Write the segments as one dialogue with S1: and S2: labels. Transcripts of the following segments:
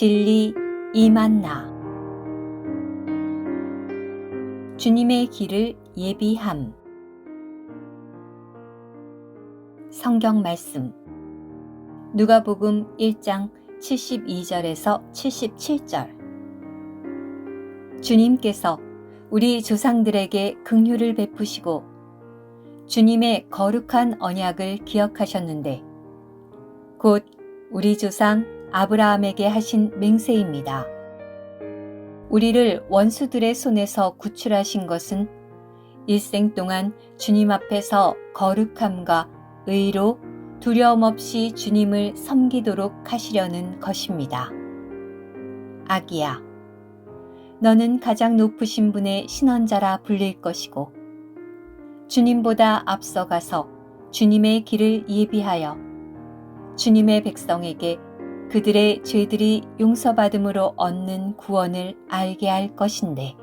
S1: 진리 이만나. 주님의 길을 예비함. 성경 말씀. 누가복음 1장 72절에서 77절. 주님께서 우리 조상들에게 긍휼을 베푸시고 주님의 거룩한 언약을 기억하셨는데 곧 우리 조상 아브라함에게 하신 맹세입니다. 우리를 원수들의 손에서 구출하신 것은 일생 동안 주님 앞에서 거룩함과 의로 두려움 없이 주님을 섬기도록 하시려는 것입니다. 아기야, 너는 가장 높으신 분의 신원자라 불릴 것이고, 주님보다 앞서가서 주님의 길을 예비하여 주님의 백성에게 그들의 죄들이 용서받음으로 얻는 구원을 알게 할 것인데.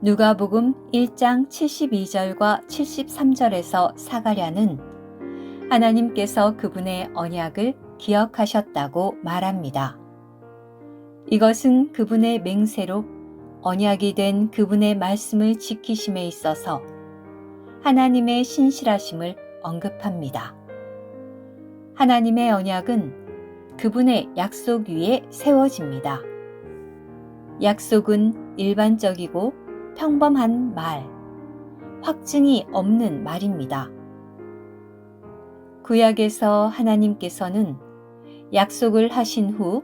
S1: 누가복음 1장 72절과 73절에서 사가랴는 하나님께서 그분의 언약을 기억하셨다고 말합니다. 이것은 그분의 맹세로 언약이 된 그분의 말씀을 지키심에 있어서 하나님의 신실하심을 언급합니다. 하나님의 언약은 그분의 약속 위에 세워집니다. 약속은 일반적이고 평범한 말, 확증이 없는 말입니다. 구약에서 하나님께서는 약속을 하신 후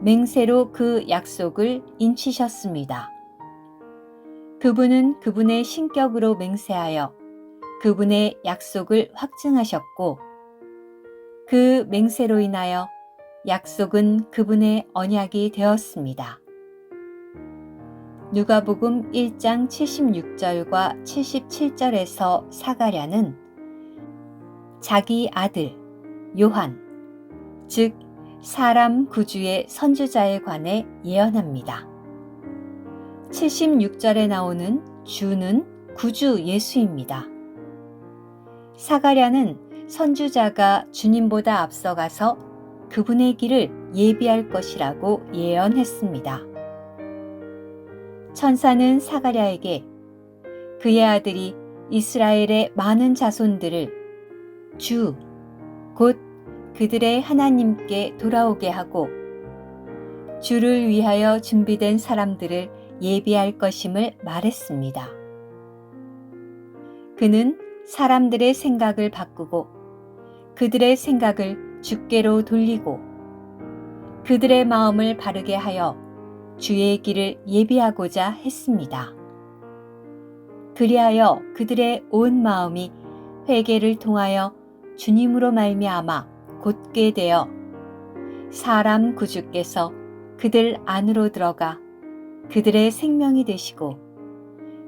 S1: 맹세로 그 약속을 인치셨습니다. 그분은 그분의 신격으로 맹세하여 그분의 약속을 확증하셨고 그 맹세로 인하여 약속은 그분의 언약이 되었습니다. 누가복음 1장 76절과 77절에서 사가랴는 자기 아들 요한, 즉 사람 구주의 선주자에 관해 예언합니다. 76절에 나오는 주는 구주 예수입니다. 사가랴는 선주자가 주님보다 앞서가서 그분의 길을 예비할 것이라고 예언했습니다. 천사는 사가랴에게 그의 아들이 이스라엘의 많은 자손들을 주, 곧 그들의 하나님께 돌아오게 하고 주를 위하여 준비된 사람들을 예비할 것임을 말했습니다. 그는 사람들의 생각을 바꾸고 그들의 생각을 주께로 돌리고 그들의 마음을 바르게 하여 주의 길을 예비하고자 했습니다. 그리하여 그들의 온 마음이 회개를 통하여 주님으로 말미암아 곧게 되어 사람 구주께서 그들 안으로 들어가 그들의 생명이 되시고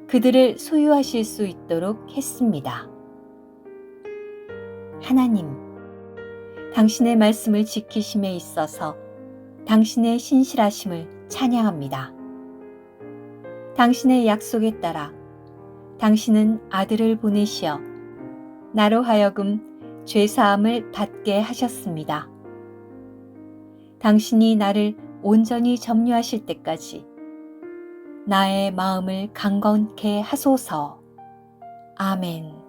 S1: 그들을 소유하실 수 있도록 했습니다. 하나님, 당신의 말씀을 지키심에 있어서 당신의 신실하심을 찬양합니다. 당신의 약속에 따라 당신은 아들을 보내시어 나로 하여금 죄사함을 받게 하셨습니다. 당신이 나를 온전히 점유하실 때까지 나의 마음을 강건케 하소서. 아멘.